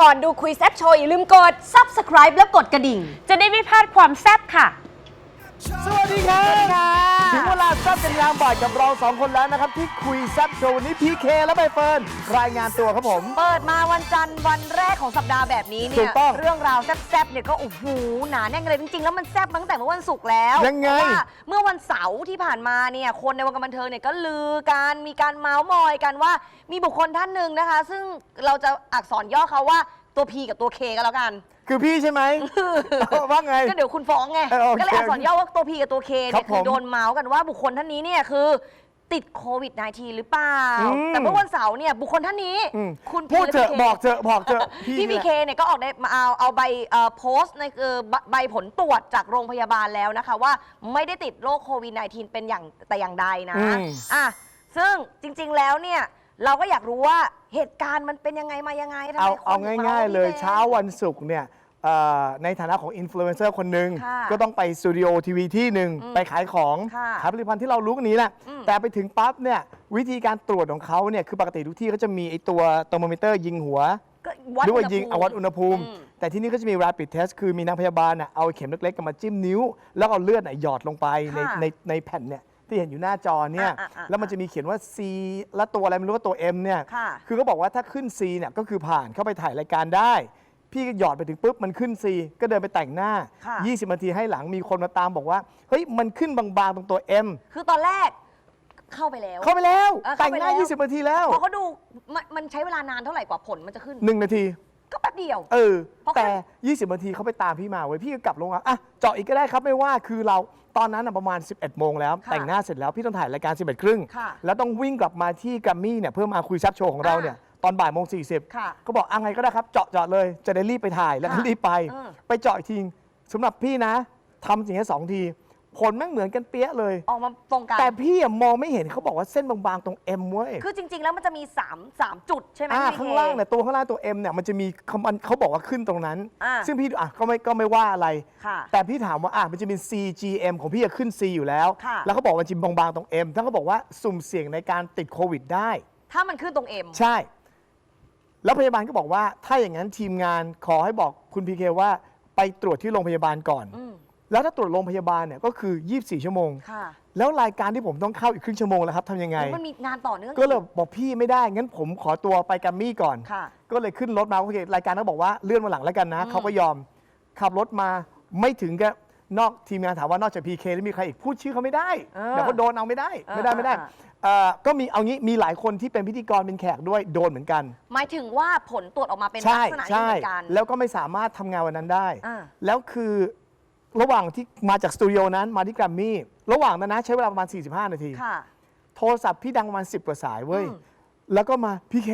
ก่อนดูคุยแซ่บโชว์อย่าลืมกด subscribe แล้วกดกระดิ่ง จะได้ไม่พลาดความแซ่บค่ะ สวัสดีครับค่ะ ถึงเวลาแซับกันยามบ่ายกับเราสองคนแล้วนะครับ ที่คุยแซับโชว์วันนี้พีเคและใบเฟิร์นรายงานตัวครับผม เปิดมาวันจันทร์วันแรกของสัปดาห์แบบนี้เนี่ถูยกต้องเรื่องราวแซ่บๆเนี่ยก็โอ้โหหนาแน่นเลยจริงๆแล้วมันแซ่บมาตั้งแต่เมื่อวันศุกร์แล้วยังไง เพราะว่าเมื่อวันเสาร์ที่ผ่านมาเนี่ยคนในวงการบันเทิงเนี่ยก็ลือกันมีการเมาส์มอยกันว่ามีบุคคลท่านหนึ่งนะคะ ซึ่งเราจะอักษรย่อเขาว่าตัว P กับตัว K กันแล้วกัน คือพี่ใช่ไหม ว่าไง ก็เดี๋ยวคุณฟ้องไง เออโอเคก็เลยอักษรย่อว่าตัว P กับตัว K ครัเนี่บยคือผมโดนเมาส์กันว่าบุคคลท่านนี้เนี่ยคือติดโควิด -19 หรือเปล่า อืม แต่เมื่อวันเสาร์เนี่ยบุคคลท่านนี้อืมคุณพูดเถอะพีบอกเถอะบอกเถอะพี่พีนี่แหเคละ เนี่ยก็ออกได้มาเอาเอาใบเอ่อโพสต์ในเอ่อใบใบผลตรวจจากโรงพยาบาลแล้วนะคะ ว่าไม่ได้ติดโรคโควิด -19 เป็นอย่างแต่อย่างใดนะอืม อะซึ่งจริงๆแล้วเนี่ย เราก็อยากรู้ว่าเหตุการณ์มันเป็นยังไงมายังไงทำเอาไมคนเอาถึมง่ายล่ๆเลยพี่เช้าวันศุกร์เนี่ยเอ่อในฐานะของอินฟลูเอนเซอร์คนหนึ่งค่ะก็ต้องไปสตูดิโอทีวีที่หนึ่งอืมไปขายของค่ะขายผลิตภัณฑ์ที่เรารู้กันนี้แหละอืมแต่ไปถึงปั๊บเนี่ยวิธีการตรวจของเขาเนี่ยคือปกติทุกที่เขาจะมีไอตัวเทอร์โมมิเตอร์ยิงหัวก็วัดหรือว่าอุณหยิงภูมิเอาวัดอุณหภูมิ อืม แต่ที่นี่ก็จะมี rapid test คือมีนางพยาบาลน่ะเอาเข็มเล็กๆมาจิ้มนิ้ว แล้วเอาเลือดน่ะหยอดลงไปในค่ะ ในในแผ่นเนี่ย ที่เห็นอยู่หน้าจอเนี่ยอะอะอะแล้วมันจะมีเขียนว่า C และตัวอะไรไม่รู้ว่าตัว M เนี่ยค่ะคือเขาบอกว่าถ้าขึ้น C เนี่ยก็คือผ่านเข้าไปถ่ายรายการได้ พี่ก็หยอดไปถึงปุ๊บมันขึ้น C ก็เดินไปแต่งหน้า ค่ะ 20นาทีให้หลังมีคนมาตามบอกว่าเฮ้ยมันขึ้นบางๆตรงตัว M คือตอนแรกเข้าไปแล้ว เข้าไปแล้วเออแต่เข้างไปหน้า แล้ว 20นาทีแล้วพอเขาดูมันมันใช้เวลานานเท่าไหร่กว่าผลมันจะขึ้น หนึ่งนาที ก็แป๊บเดียว เออ เพราะแต่ 20นาทีเขาไปตามพี่มาเว้ยพี่ก็กลับลงมาอะเจาะอีกก็ได้ครับไม่ว่าคือเรา ตอนนั้นนะประมาณ 11 โมงแล้ว ค่ะแต่งหน้าเสร็จแล้วพี่ต้องถ่ายรายการ 11ครึ่งค่ะแล้วต้องวิ่งกลับมาที่แกรมมี่เนี่ยเพื่อมาคุยซับโชว์ของเราเนี่ยตอนบ่ายโมงสี่สิบค่ะก็บอกอะไงก็ได้ครับเจาะเจาะเลยจะได้รีบไปถ่ายแล้วก็ค่ะรีบไป เออ ไปเจาะอีกทีสำหรับพี่นะทำสิ่งนี้สองที ผลแม่งเหมือนกันเปี้ยเลย ออกมาตรงกัน แต่พี่อะมองไม่เห็นเขาบอกว่าเส้นบางๆตรง M เว้ยคือจริง ๆ แล้วมันจะมี3 3จุดใช่ไหมอ่าพี่ข้างเคล่างเนี่ยตัวข้างล่างตัว M เนี่ยมันจะมีเขามันเขาบอกว่าขึ้นตรงนั้น อ่า ซึ่งพี่ดูอะก็ไม่ก็ไม่ว่าอะไร ค่ะ แต่พี่ถามว่าอะมันจะมี CGM ของพี่จะขึ้น C อยู่แล้ว ค่ะ แล้วเขาบอกว่ามันจะบางๆตรง M ท่านก็บอกว่าสุ่มเสี่ยงในการติดโควิดได้ ถ้ามันขึ้นตรงเอ็มใช่ แล้วพยาบาลก็บอกว่าถ้าอย่างนั้นทีมงานขอให้บอกคุณพีเคว่าไปตรวจที่โรงพยาบาลก่อน อืม แล้วถ้าตรวจโรงพยาบาลเนี่ยก็คือ 24 ชั่วโมง ค่ะแล้วรายการที่ผมต้องเข้าอีกครึ่งชั่วโมงแล้วครับทำยังไง โอ้มันมีงานต่อเนื่องก็เลยบอกพี่ไม่ได้ งั้นผมขอตัวไปแกัมมี่ก่อน ค่ะ ก็เลยขึ้นรถมาโอเครายการก็บอกว่าเลื่อนมาหลังแล้วกันนะอืมเขาก็ยอม ขับรถมาไม่ถึงกับนอกทีมงานถามว่านอกจากพีเคแล้วมีใครอีกพูดชื่อเขาไม่ได้เออเดี๋ยวเขาโดนเอาไม่ได้เออไม่ได้ไม่ได้เออ เอ่อก็มีเอางี้มีหลายคนที่เป็นพิธีกรเป็นแขกด้วยโดนเหมือนกัน หมายถึงว่าผลตรวจออกมาเป็นลัใช่กษณะนี้ใช่เหมือนกัน แล้วก็ไม่สามารถทำงานวันนั้นได้ อ่าแล้วคือ ระหว่างที่มาจากสตูดิโอนั้นมาที่แกรมมี่ระหว่างนั้นนะใช้เวลาประมาณ 45 นาที ค่ะ โทรศัพท์พี่ดังประมาณ 10 กว่าสายเว้ย อืม แล้วก็มาพี่เค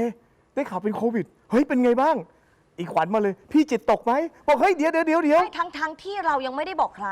ได้ข่าวเป็นโควิด เฮ้ยเป็นไงบ้าง อีกขวัญมาเลย พี่จิตตกไหมบอกเฮ้ยเดี๋ยวเดี๋ยวเดี๋ยวเดี๋ยว ไม่ทั้งทั้งที่เรายังไม่ได้บอกใคร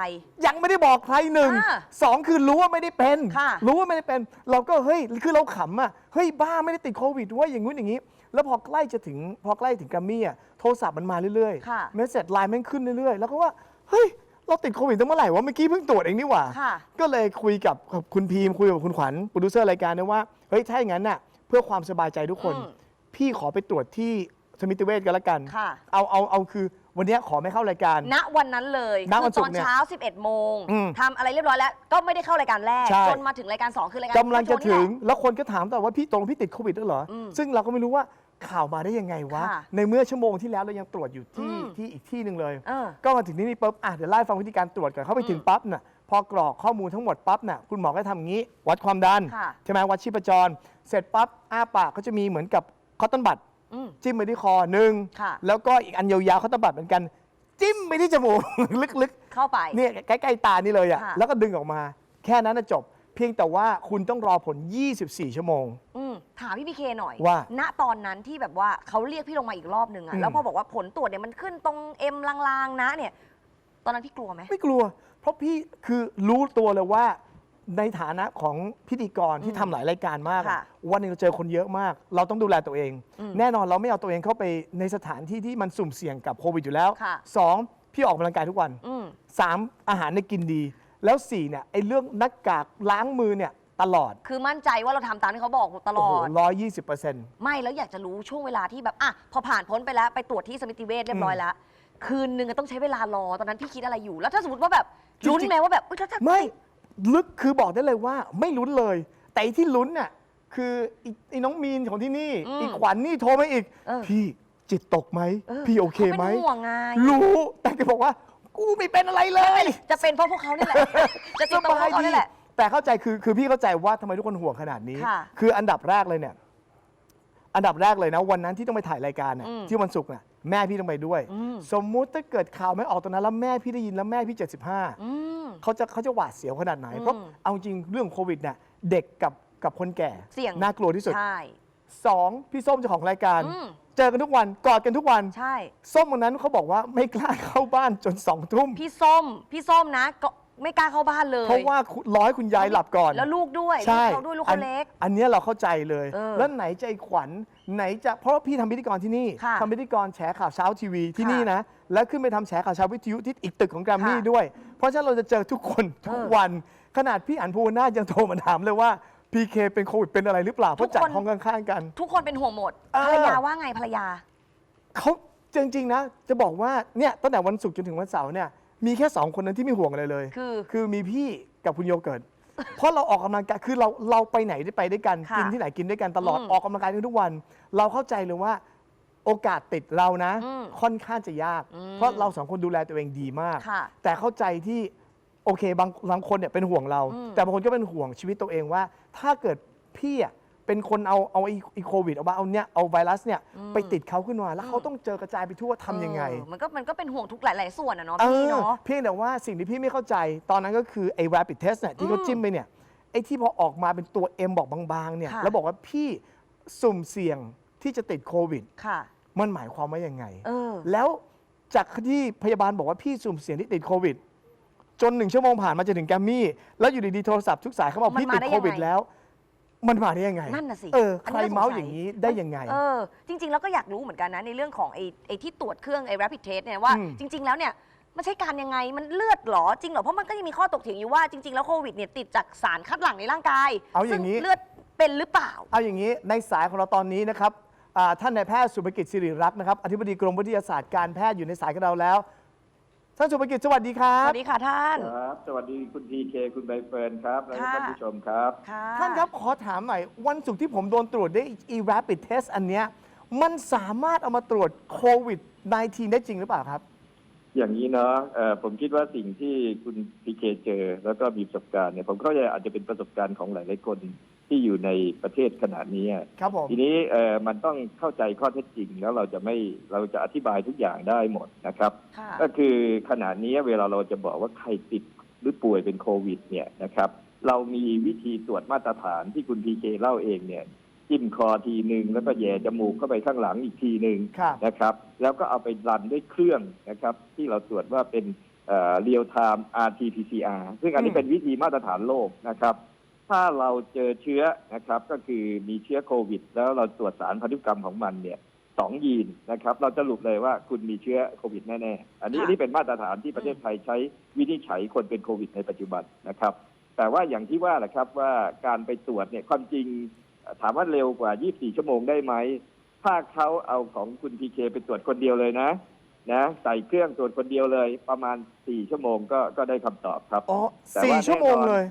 ยังไม่ได้บอกใครหนึ่งอ่าสองคือรู้ว่าไม่ได้เป็น ค่ะรู้ว่าไม่ได้เป็น เราก็เฮ้ยคือเราขำอะเฮ้ยบ้าไม่ได้ติดโควิดเว่าอย่างงู้นอย่างนี้ แล้วพอใกล้จะถึงพอใกล้ถึงแกัมมี่อะโทรศัพท์มันมาเรื่อยค่ะ เมสเซจไลน์แม่งขึ้นเรื่อยๆ แล้วก็ว่าเฮ้ย เราติดโควิดตั้งเมื่อไหร่วะเมื่อกี้เพิ่งตรวจเองนี่หว่า ค่ะ ก็เลยคุยกับกับคุณพีมคุยกับคุณขวัญโปรดิวเซอร์รายการนะว่าเฮ้ยถ้าอย่างนั้นน่ะเพื่อความสบายใจทุกคน อืมพี่ขอไปตรวจที่สมิติเวชกันละกัน ค่ะ เอาเอาเอาคือวันเนี้ยขอไม่เข้ารายการ ณวันนั้นเลยณวันคือศุตกอร์นเนี่ยเช้า 11 โมงอืมทำอะไรเรียบร้อยแล้ว ก็ไม่ได้เข้ารายการแรก ใช่ จนมาถึงรายการ 2 คือรายการกำลังจะถึงนี่แหลแล้วคนก็ถามต่อว่าพี่ตรงพี่ติดโควิดด้วยเหรออมซึ่งเราก็ไม่รู้ว่า ข่าวมาได้ยังไงวะ ค่ะในเมื่อชั่วโมงที่แล้วเรายังตรวจอยู่ที่อืม ที่อีกที่หนึ่งเลย เออ ก็มาถึงที่นี่ปุ๊บอะเดี๋ยวไล่าให้ฟังวิธีการตรวจก่อนเข้าไปถึงอืมปั๊บน่ะพอกรอกข้อมูลทั้งหมดปั๊บน่ะคุณหมอก็ทำอย่างนี้ วัดความดัน ค่ะ ใช่ไหมวัดชีพจร เสร็จปั๊บอ้าปากเขาจะมีเหมือนกับคอตตอนบัตอืม จิ้มไปที่คอหนึ่งค่ะ แล้วก็อีกอันยาวๆคอตตอนบัตเหมือนกัน จิ้มไปที่จมูก ลึกเข้าไป ๆ เนี่ยใกล้ๆตานี่เลยอะค่ะ แล้วก็ดึงออกมา แค่นั้นนะจบ เพียงแต่ว่าคุณต้องรอผล 24 ชั่วโมง อืมถามพี่พีเคหน่อยว่าณตอนนั้นที่แบบว่าเขาเรียกพี่ลงมาอีกรอบหนึ่งอือะม แล้วพอบอกว่าผลตรวจเนี่ยมันขึ้นตรงเอ็มลางๆนะเนี่ย ตอนนั้นพี่กลัวไหม ไม่กลัว เพราะพี่คือรู้ตัวเลยว่าในฐานะของพิธีกรที่ทำหลายรายการมากอะค่ะวันหนึงเราเจอคนเยอะมาก เราต้องดูแลตัวเอง อืมแน่นอนเราไม่เอาตัวเองเข้าไปในสถานที่ที่มันสุ่มเสี่ยงกับโควิดอยู่แล้วค่ะ สองพี่ออกกำลังกายทุกวันอืม สามอาหารเนี่ยกินดี แล้วสี่เนี่ยไอ้เรื่องหน้ากากล้างมือเนี่ยตลอดคือมั่นใจว่าเราทำตามที่เขาบอกตลโอ้อโหด ร้อยยี่สิบเปอร์เซ็นต์ ไม่แล้วอยากจะรู้ช่วงเวลาที่แบบอะพอผ่านพ้นไปแล้วไปตรวจที่สมิติเวชเรียบร้อยแล้ว คืนนึงอะต้องใช้เวลารอตอนนั้นพี่คิดอะไรอยู่ แล้วถ้าสมมติว่าแบบจริงๆ ลุ้นไหมว่าแบบเอ้ยถ้าถ้าไม่ลึกคือบอกได้เลยว่าไม่ลุ้นเลย แต่ไอ้ที่ลุ้นน่ะคือไอ้ไอ้น้องมีนของที่นี่อีกขวัญนี่โทรมาอีก เออ พี่จิตตกไหม เออพี่โอเคไหมขาเป็นห่วงไง รู้แต่แกบอกว่า กูไม่เป็นอะไรเลย จะเป็นเพราะพวกเขานี่แหละ จะสติดตัวพบายวกเขาดีนี่แหละ แต่เข้าใจคือคือพี่เข้าใจว่าทำไมทุกคนห่วงขนาดนี้ ค่ะคืออันดับแรกเลยเนี่ย อันดับแรกเลยนะ วันนั้นที่ต้องไปถ่ายรายการน่ะอืมที่วันศุกร์น่ะแม่พี่ต้องไปด้วย อืม สมมุติถ้าเกิดข่าวไม่ออกตอนนั้นแล้วแม่พี่ได้ยินแล้วแม่พี่ 75 อืม เขาจะเขาจะหวาดเสียวขนาดไหน เพราะอืมเอาจริงเรื่องโควิดเนี่ยเด็กกับกับคนแก่เสี่ยง น่ากลัวที่สุดใช่ สองพี่ส้มเจ้าของรายการ อืม เจอกันทุกวันกอดกันทุกวัน ใช่ ส้มวันนั้นเขาบอกว่าไม่กล้าเข้าบ้านจนสองทุ่มพี่ส้ม พี่ส้มนะก็ไม่กล้าเข้าบ้านเลย เพราะว่าคุณร้อยคุณยายหลับก่อนแล้วลูกด้วยใช่ลูกเขาด้วยลูกเขาเล็ก อันอันเนี้ยเราเข้าใจเลย เออแล้วไหนจะไอ้ขวัญไหนจะเพราะว่าพี่ทำพิธีกรที่นี่ค่ะทำพิธีกรแฉข่าวเช้าทีวีที่ค่ะนี่นะแล้วขึ้นไปทำแฉข่าวเช้าวิทยุที่อีกตึกของแกรมมี่ค่ะด้วย เพราะฉะนั้นเราจะเจอทุกคนทุกเออ วัน ขนาดพี่อันภูวนาถยังโทรมาถามเลยว่า พีเคเป็นโควิดเป็นอะไรหรือเปล่าเพราะจัดห้องข้างๆกัน ทุกคนเป็นห่วงหมดเออ ภรรยาว่าไงภรรยา เขาจริงๆนะ จะบอกว่าเนี่ยตั้งแต่วันศุกร์จนถึงวันเสาร์เนี่ยมีแค่สองคนนั้นที่ไม่ห่วงอะไรเลยคือคือมีพี่กับคุณโยเกิร์ตเพราะเราออกกำลังกายคือเราเราไปไหนได้ไปด้วยกันค่ะกินที่ไหนกินด้วยกันตลอดอืมออกกำลังกายกันทุกวัน เราเข้าใจเลยว่าโอกาสติดเรานะ อืมค่อนข้างจะยาก อืมเพราะเราสองคนดูแลตัวเองดีมาก ค่ะ แต่เข้าใจที่ โอเคบางบางคนเนี่ยเป็นห่วงเราอืมแต่บางคนก็เป็นห่วงชีวิตตัวเองว่า ถ้าเกิดพี่อะเป็นคนเอาเอาไอ้ไอ้โควิดเอามาเอาเนี่ยเอาไวรัสเนี่ยไปติดเขาขึ้นมาแล้วเขาต้องเจอกระจายไปทั่วทำยังไง เออมันก็มันก็เป็นห่วงทุกหลาย ๆ ส่วนอะเนาะเอพี่อเนาะเพียงแต่ว่าสิ่งที่พี่ไม่เข้าใจตอนนั้นก็คือไอ้ rapid test เนี่ยที่เขาอืมจิ้มไปเนี่ยไอ้ที่พอออกมาเป็นตัว M บอกบางๆเนี่ยค่ะ แล้วบอกว่าพี่สุ่มเสี่ยงที่จะติดโควิด ค่ะ มันหมายความว่ายังไง เออ แล้วจากที่พยาบาลบอกว่าพี่สุ่มเสี่ยงที่ติดโควิด จนหนึ่งชั่วโมงผ่านมาจะถึงแกรมมี่ แล้วอยู่ดีๆโทรศัพท์ทุกสายเขาบอกมันพี่มาติดได้โควิดยังไงแล้ว มันมาได้ยังไงนั่นน่ะสิเอออันใครนี้ก็สงสัยเมาส์อย่างนี้ได้ยังไง เออ จริง ๆ แล้วก็อยากรู้เหมือนกันนะในเรื่องของไอ้ไอ้ที่ตรวจเครื่องไอ้ rapid test เนี่ยว่า อืม จริง ๆ แล้วเนี่ยมันใช่การยังไงมันเลือดเหรอจริงเหรอเพราะมันก็ยังมีข้อตกเถียงอยู่ว่าจริง ๆ แล้วโควิดเนี่ยติดจากสารคัดหลั่งในร่างกายเอาอย่างนี้นี้เลือดเป็นหรือเปล่า เอาอย่างนี้ในสายของเราตอนนี้นะครับอ่าท่านนายแพทย์สุภกิจสิริรักษ์นะครับอธิบดีกรมวิทยาศาสตร์การแพทย์อยู่ในสายกับเราแล้ว ท่านสุภกิจสวัสดีครัสบ วัสดีค่ะท่าน ครับ สวัสดีคุณพีเคคุณใบเฟิร์นครับ และค่ะ ท่านผู้ชมครับ ค่ะท่านครับขอถามหน่อย วันศุกร์ที่ผมโดนตรวจด้วยอี rapid test อันเนี้ยมันสามารถเอามาตรวจโควิด -19 ได้จริงหรือเปล่าครับ อย่างนี้เนาะเอ่อผมคิดว่าสิ่งที่คุณพีเคเจอ แล้วก็มีประสบการณ์เนี่ยผมก็จะอาจจะเป็นประสบการณ์ของหลายๆคน ที่อยู่ในประเทศขนาดนี้ ครับผม ทีนี้เอ่อมันต้องเข้าใจข้อเท็จจริง แล้วเราจะไม่เราจะอธิบายทุกอย่างได้หมดนะครับ ค่ะก็คือขณะนี้เวลาเราจะบอกว่าใครติดหรือป่วยเป็นโควิดเนี่ยนะครับ เรามีวิธีตรวจมาตรฐานที่คุณพีเคเล่าเองเนี่ยจิ้มคอทีหนึ่งแล้วก็แย่จมูกเข้าไปข้างหลังอีกทีหนึ่งครับ นะครับ แล้วก็เอาไปรันด้วยเครื่องนะครับ ที่เราตรวจว่าเป็นเรียลไทม์ RT-PCR ซึ่งอันนี้อืม เป็นวิธีมาตรฐานโลกนะครับ ถ้าเราเจอเชื้อนะครับ ก็คือมีเชื้อโควิด แล้วเราตรวจสารพันธุกรรมของมันเนี่ยสองยีนนะครับ เราจะสรุปเลยว่าคุณมีเชื้อโควิดแน่ๆ อันนี้ค่ะอันนี้เป็นมาตรฐานที่ประเทศไทยใช้วินิจฉัยคนเป็นโควิดในปัจจุบันนะครับ แต่ว่าอย่างที่ว่าแหละครับว่าการไปตรวจเนี่ยความจริงเอ่อถามว่าเร็วกว่า 24 ชั่วโมงได้ไหม ถ้าเขาเอาของคุณพีเคไปตรวจคนเดียวเลยนะนะใส่เครื่องตรวจคนเดียวเลย ประมาณ 4 ชั่วโมงก็ก็ได้คำตอบครับอ๋อแต่สี่ว่าชั่วโมงแน่นอนเลย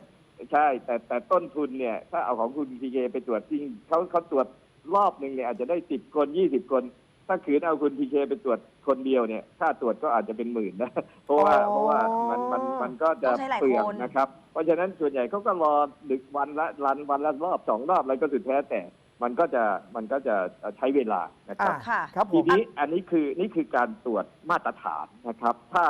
ใช่ แต่แต่ต้นทุนเนี่ย ถ้าเอาของคุณพีเคไปตรวจจริงเขาเขาตรวจรอบหนึ่งเนี่ยอาจจะได้สิบคนยี่สิบคน ถ้าขืนเอาคุณพีเคไปตรวจคนเดียวเนี่ยค่าตรวจก็อาจจะเป็นหมื่นนะเพราะว่าอ๋อเพราะว่ามันมันมันก็จะต้องใช้หลายเปลืองคน นะครับ เพราะฉะนั้นส่วนใหญ่เขาก็รอดึกวันละรันวันละรอบสองรอบอะไรก็สุดแท้แต่มันก็จะมันก็จะใช้เวลานะครับ อะ ค่ะ ครับผทีม นี้อันนี้คือนี่คือการตรวจมาตรฐานนะครับ ถ้า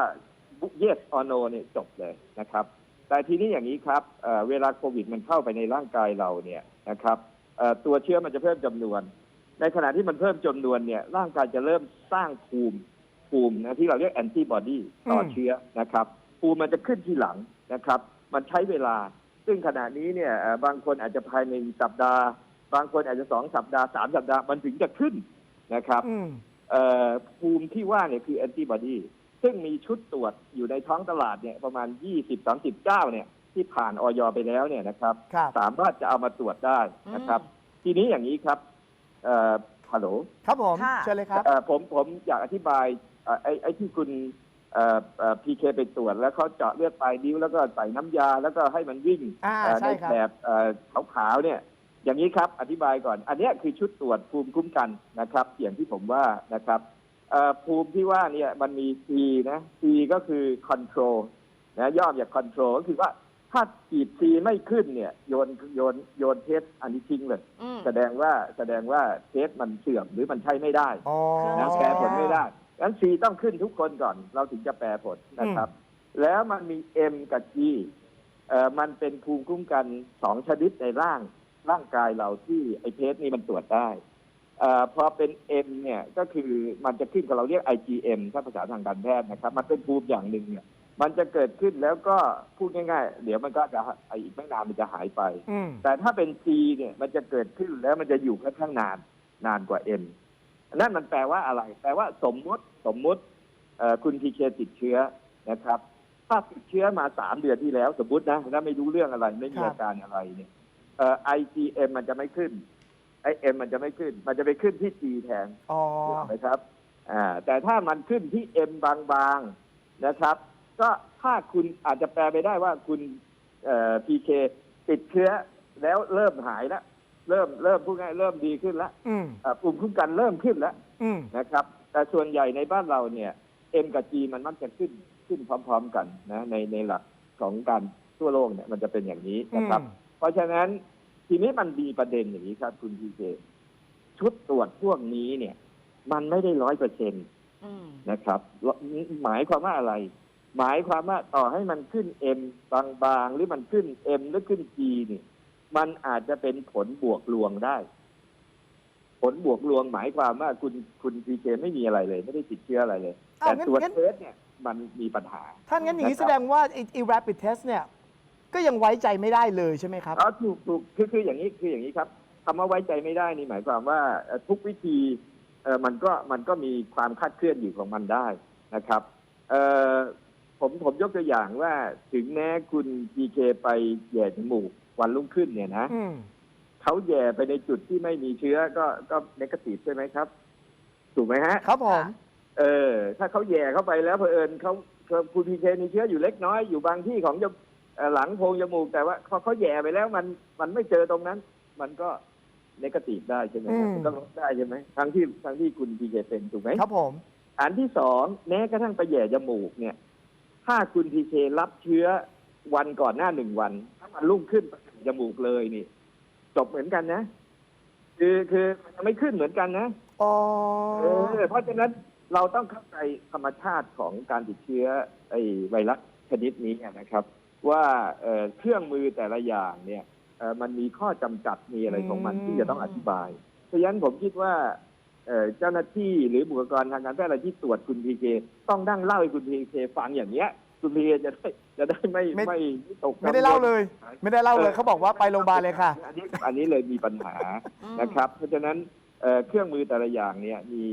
yes or no เนี่ยจบเลยนะครับ แต่ทีนี้อย่างนี้ครับเอ่อเวลาโควิดมันเข้าไปในร่างกายเราเนี่ยนะครับเอ่อตัวเชื้อมันจะเพิ่มจำนวน ในขณะที่มันเพิ่มจำนวนเนี่ยร่างกายจะเริ่มสร้างภูมิภูมินะที่เราเรียกแอนติบอดีต่ออมเชื้อนะครับ ภูมิมันจะขึ้นที่หลังนะครับ มันใช้เวลา ซึ่งขณะนี้เนี่ยเอ่อบางคนอาจจะภายในสัปดาห์ บางคนอาจจะสองสัปดาห์สามสัปดาห์มันถึงจะขึ้นนะครับอืมเอ่อภูมิที่ว่าเนี่ยคือแอนติบอดี ซึ่งมีชุดตรวจอยู่ในท้องตลาดเนี่ยประมาณ 20 30เจ้าเนี่ยที่ผ่านออยไปแล้วเนี่ยนะครับ ครับสามารถจะเอามาตรวจได้นะครับ ทีนี้อย่างนี้ครับเอ่อฮัลโหลครับผมค่ะ เชิญเลยครับ เอ่อผมผมอยากอธิบายเอ่อไอ้ไอ้ที่คุณพีเคไปตรวจแล้วเขาเจาะเลือดปลายนิ้วแล้วก็ใส่น้ำยาแล้วก็ให้มันวิ่งอ่าเอ่อใช่ในครับ แบบเอ่อขาวๆเนี่ย อย่างนี้ครับอธิบายก่อน อันเนี้ยคือชุดตรวจภูมิคุ้มกันนะครับ อย่างที่ผมว่านะครับเอ่อ ภูมิที่ว่าเนี่ยมันมี C นะ C ก็คือ control นะย่อมาจาก control ก็คือว่าถ้าขีด C ไม่ขึ้นเนี่ย โยนโยนโยนเทสอันนี้ทิ้งเลย อืม แสดงว่าแสดงว่าเทสมันเสื่อมหรือมันใช้ไม่ได้อ๋อ นะแปลผลไม่ได้งั้น C ต้องขึ้นทุกคนก่อน เราถึงจะแปลผลนะครับ แล้วมันมี M กับ G เอ่อมันเป็นภูมิคุ้มกันสองชนิดในร่างร่างกายเราที่ไอเทสนี่มันตรวจได้ เอ่อพอเป็น M เนี่ยก็คือมันจะขึ้นกับเราเรียก IgM ถ้าภาษาทางการแพทย์นะครับ มันเป็นภูมิอย่างหนึ่งเนี่ย มันจะเกิดขึ้นแล้วก็พูดง่ายๆ เดี๋ยวมันก็จะไออีกไม่นานมันจะหายไป อืม แต่ถ้าเป็น G เนี่ยมันจะเกิดขึ้นแล้วมันจะอยู่ค่อนข้างนานนานกว่า M นั่นมันแปลว่าอะไร แปลว่าสมมติสมมุติเอ่อคุณพีเคติดเชื้อนะครับ ถ้าติดเชื้อมาสามเดือนที่แล้ว สมมตินะแล้วไม่รู้เรื่องอะไรไม่มีครับ อาการอะไรเนี่ยเอ่อ IgM มันจะไม่ขึ้น ไอ M มันจะไม่ขึ้น มันจะไปขึ้นที่ G แทนอ๋อถูกไหมครับอ่าแต่ถ้ามันขึ้นที่ M บางๆนะครับ ก็ถ้าคุณอาจจะแปลไปได้ว่าคุณพีเคติดเชื้อแล้วเริ่มหายแล้วเริ่มเริ่มพูดง่ายเริ่มดีขึ้นแล้วอืม อ่าภูมิคุ้มกันเริ่มขึ้นแล้ว อืม นะครับแต่ส่วนใหญ่ในบ้านเราเนี่ย M กับ G มันมักจะขึ้นขึ้นพร้อม ๆ กันนะในในหลักของการทั่วโลกเนี่ยมันจะเป็นอย่างนี้นะครับ อืม เพราะฉะนั้น ทีนี้มันมีประเด็นอย่างนี้ครับ คุณพีเคชุดตรวจพวกนี้เนี่ย มันไม่ได้ร้อยเปอร์เซ็นต์อืมนะครับหมายความว่าอะไร หมายความว่าต่อให้มันขึ้น M บางๆ หรือมันขึ้น M หรือขึ้น G นี่มันอาจจะเป็นผลบวกลวงได้ ผลบวกลวงหมายความว่าคุณคุณพีเคไม่มีอะไรเลย ไม่ได้ติดเชื้ออะไรเลยอ้าวแต่งั้นตัวงั้นเทสเนี่ยมันมีปัญหาท่านงั้นอย่างนี้นะครับแสดงว่าไอ้ไอ้ rapid test เนี่ย ก็ยังไว้ใจไม่ได้เลยใช่ไหมครับ อ๋อถูกถูกคือคืออย่างนี้คืออย่างนี้ครับคำว่าไว้ใจไม่ได้นี่หมายความว่าเอ่อทุกวิธีเออมันก็มันก็มีความคลาดเคลื่อนอยู่ของมันได้นะครับเออผมผมยกตัวอย่างว่าถึงแม้คุณพีเคไปแย่จมูกวันรุ่งขึ้นเนี่ยนะอืมเขาแย่ไปในจุดที่ไม่มีเชื้อก็ก็นกาทีฟใช่ไหมครับ ถูกไหมฮะ ครับผม เออ ถ้าเขาแย่เข้าไปแล้วเผอิญเขาเขาคุณพีเคมีเชื้ออยู่เล็กน้อยอยู่บางที่ของจมเอ่อ หลังโพรงจมูกแต่ว่าพอเขาแย่ไปแล้วมันมันไม่เจอตรงนั้น มันก็นกาทีฟได้ใช่ไหมครับอืมมันก็ลดได้ใช่ไหมทั้งที่ทั้งที่คุณพีเคเป็นถูกไหมครับผม อันที่สองแม้กระทั่งไปแย่จมูกเนี่ย ถ้าคุณพีเครับเชื้อวันก่อนหน้าหนึ่งวัน ถ้ามันรุ่งขึ้นไปถึงจมูกเลยนี่ จบเหมือนกันนะ คือคือมันยังไม่ขึ้นเหมือนกันนะอ๋อเออเพราะฉะนั้นเราต้องเข้าใจธรรมชาติของการติดเชื้อไอ้ไวรัสชนิดนี้นะครับ ว่าเอ่อเครื่องมือแต่ละอย่างเนี่ยเอ่อมันมีข้อจำกัดมีอะไรของมันอืมที่จะต้องอธิบาย เพราะฉะนั้นผมคิดว่าเอ่อเจ้าหน้าที่หรือบุคลากรทางการแพทย์อะไรที่ตรวจคุณพีเคต้องนั่งเล่าให้คุณพีเคฟังอย่างเนี้ยคุณพีเคจะได้จะได้ไม่ไม่ตกกังวลไม่ได้เล่าเลย ไม่ได้เล่าเลยเขาบอกว่าไปโรงพยาบาลเลยค่ะ อันนี้อันนี้เลยมีปัญหาอืมนะครับ เพราะฉะนั้นเอ่อเครื่องมือแต่ละอย่างเนี่ยมี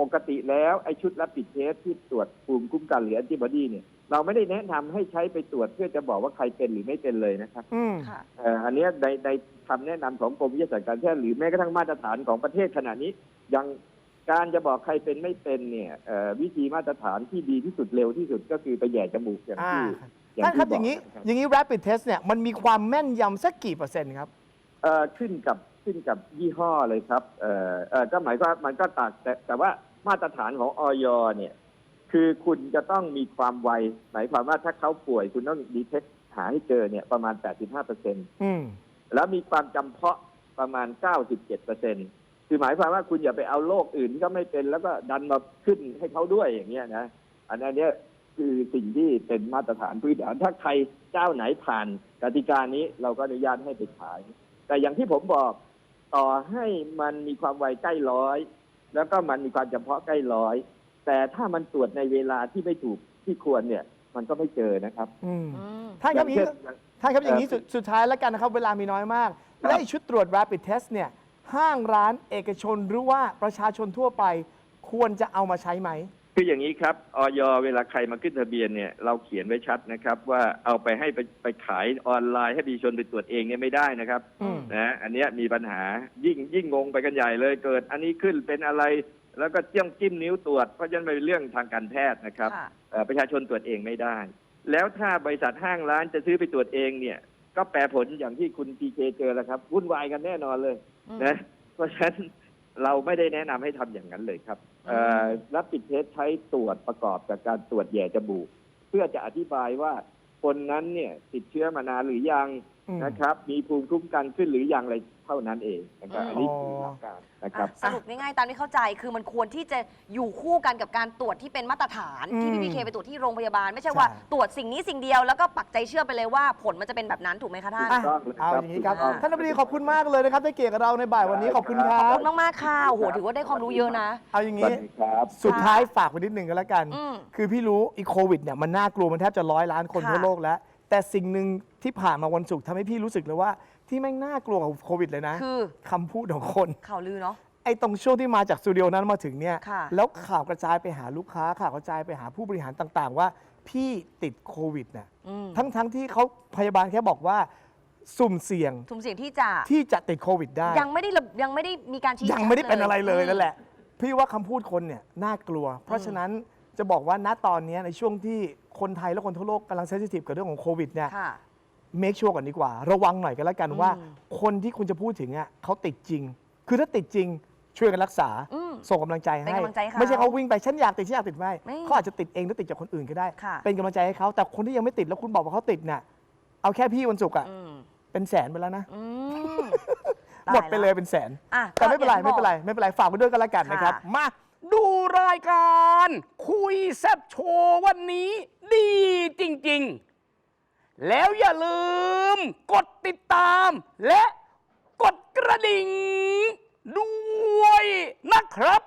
ปกติแล้วไอ้ชุดรับปิดเทสที่ตรวจภูมิคุ้มกันหรือแอนติบอดีเนี่ย เราไม่ได้แนะนำให้ใช้ไปตรวจเพื่อจะบอกว่าใครเป็นหรือไม่เป็นเลยนะครับอืมค่ะเอ่ออันเนี้ยในในคำแนะนำของกรมวิทยาศาสตร์การแพทย์หรือแม้กระทั่งมาตรฐานของประเทศขณะนี้ ยังการจะบอกใครเป็นไม่เป็นเนี่ยเอ่อวิธีมาตรฐานที่ดีที่สุดเร็วที่สุดก็คือไปแหย่จมูกอย่างอ่าที่อย่าท่านงครับที่อย่างนี้นี้อย่างนี้ rapid test เนี่ยมันมีความแม่นยำสักกี่เปอร์เซ็นต์ครับเอ่อขึ้นกับขึ้นกับยี่ห้อเลยครับเอ่อเอ่อก็หมายความมันก็ต่างแต่แต่ว่ามาตรฐานของออยเนี่ย คือคุณจะต้องมีความไว หมายความว่าถ้าเขาป่วย คุณต้องดีเทคหาให้เจอเนี่ยประมาณ 85เปอร์เซ็นอืมแล้วมีความจำเพาะประมาณ 97เปอร์เซ็นคือหมายความว่าคุณอย่าไปเอาโรคอื่นที่เขาไม่เป็นแล้วก็ดันมาขึ้นให้เขาด้วยอย่างเงี้ยนะ อันนั้นเนี่ยคือสิ่งที่เป็นมาตรฐานพื้นฐานถ้าใครเจ้าไหนผ่านกติกานี้เราก็อนุญาตให้ไปขาย แต่อย่างที่ผมบอกต่อให้มันมีความไวใกล้ร้อย แล้วก็มันมีความจำเพาะใกล้ร้อย แต่ถ้ามันตรวจในเวลาที่ไม่ถูกที่ควรเนี่ย มันก็ไม่เจอนะครับ อืมอืมท่านครับอย่างนี้เช่อย่างท่านครับอย่างนี้เอ่อสุดสุดท้ายแล้วกันนะครับ เวลามีน้อยมากครับและไอ้ชุดตรวจ rapid test เนี่ย ห้างร้านเอกชนหรือว่าประชาชนทั่วไป ควรจะเอามาใช้ไหม คืออย่างนี้ครับออยเวลาใครมาขึ้นทะเบียนเนี่ยเราเขียนไว้ชัดนะครับ ว่าเอาไปให้ไปไปขายออนไลน์ให้ประชาชนไปตรวจเองเนี่ยไม่ได้นะครับอืม นะอันเนี้ยมีปัญหายิ่งยิ่งงงไปกันใหญ่เลยเกิด อันนี้ขึ้นเป็นอะไร แล้วก็เจี้ยมจิ้มนิ้วตรวจเพราะฉะนั้นเป็นเรื่องทางการแพทย์นะครับค่ะเอ่อประชาชนตรวจเองไม่ได้ แล้วถ้าบริษัทห้างร้านจะซื้อไปตรวจเองเนี่ย ก็แปรผลอย่างที่คุณพีเคเจอแล้วครับวุ่นวายกันแน่นอนเลย อืม นะเพราะฉะนั้นเราไม่ได้แนะนำให้ทำอย่างนั้นเลยครับเอ่อรับปิดเทสใช้ตรวจประกอบกับการตรวจแย่จมูกเพื่อจะอธิบายว่าคนนั้นเนี่ยติดเชื้อมานานหรือยังอืม นะครับ มีภูมิคุ้มกันขึ้นหรือยังอะไร เท่านั้นเองนะครับอืมอันนี้คือหลักการนะครับ อะสรุปง่ายๆตามที่เข้าใจคือมันควรที่จะอยู่คู่กันกับการตรวจที่เป็นมาตรฐานที่อืมพี่พีเคไปตรวจที่โรงพยาบาล ไม่ใช่ว่าใช่ ตรวจสิ่งนี้สิ่งเดียวแล้วก็ปักใจเชื่อไปเลยว่าผลมันจะเป็นแบบนั้นถูกไหมคะท่านอะถูกต้องเลยครับเอาอย่างนี้ครับถูกต้องท่านอธิบดีขอบคุณมากเลยนะครับที่เกียรติกับเราในบ่ายวันนี้ขอบคุณครัขอบบ คุณมากๆค่ะโอ้โหถือว่าได้ความรู้เยอะนะ เอาอย่างสวันี้ สดีครับ สุดท้ายฝากไว้นิดหนึ่งก็แล้วกัน อืมคือพี่รู้อีโควิดเนี่ยมันน่ากลัวมันแทบจะร้อยล้านคนค่ะ ทั่วโลกแล้ว แต่สิ่งหนึ่งที่ผ่านมาวันศุกร์ทำให้พี่รู้สึกเลยว่า ที่แม่งน่ากลัวกับโควิดเลยนะคือคำพูดของคน ข่าวลือเนาะ ไอ้ตรงช่วงที่มาจากสตูดิโอนั้นมาถึงเนี่ย ค่ะ แล้วข่าวกระจายไปหาลูกค้าข่าวกระจายไปหาผู้บริหารต่างๆ ว่าพี่ติดโควิดเนี่ยอืมทั้งๆที่เขาพยาบาลแค่บอกว่าสุ่มเสี่ยงสุ่มเสี่ยงที่จะที่จะติดโควิดได้ ยังไม่ได้ระยังไม่ได้มีการชี้ยังไม่ได้เป็นอะไรเลยมนั่นแหละ พี่ว่าคำพูดคนเนี่ยน่ากลัว เพราะฉะนั้นจะบอกว่าณตอนเนี้ยในช่วงที่คนไทยและคนทั่วโลกกำลังเซนซิทีฟกับเรื่องของโควิดเนี่ย ค่ะ เมคชัวร์ก่อนดีกว่า ระวังหน่อยกันแล้วกันว่าอืมคนที่คุณจะพูดถึงอะเขาติดจริง คือถ้าติดจริงช่วยกันรักษา อืม ส่งกำลังใจเป็นให้กำลังใจให้เขาไม่ใช่เขาวิ่งไปฉันอยากติดฉันอยากติดไม่ไม่เขาอาจจะติดเองหรือติดจากคนอื่นก็ได้ ค่ะ เป็นกำลังใจให้เขาแต่คนที่ยังไม่ติดแล้วคุณบอกว่าเขาติดเนี่ยเอาแค่พี่วันศุกร์อะอืมเป็นแสนไปแล้วนะอืมหมดไปเลยเป็นแสน อะแต่ไม่เป็นไรก็อย่างที่ไม่เป็นไรบอก ไม่เป็นไรฝากไปด้วยกันแล้วกันนะครับ ค่ะ มา ดูรายการ คุยแซบโชว์วันนี้ ดีจริง ๆ แล้วอย่าลืมกดติดตาม และกดกระดิ่งด้วยนะครับ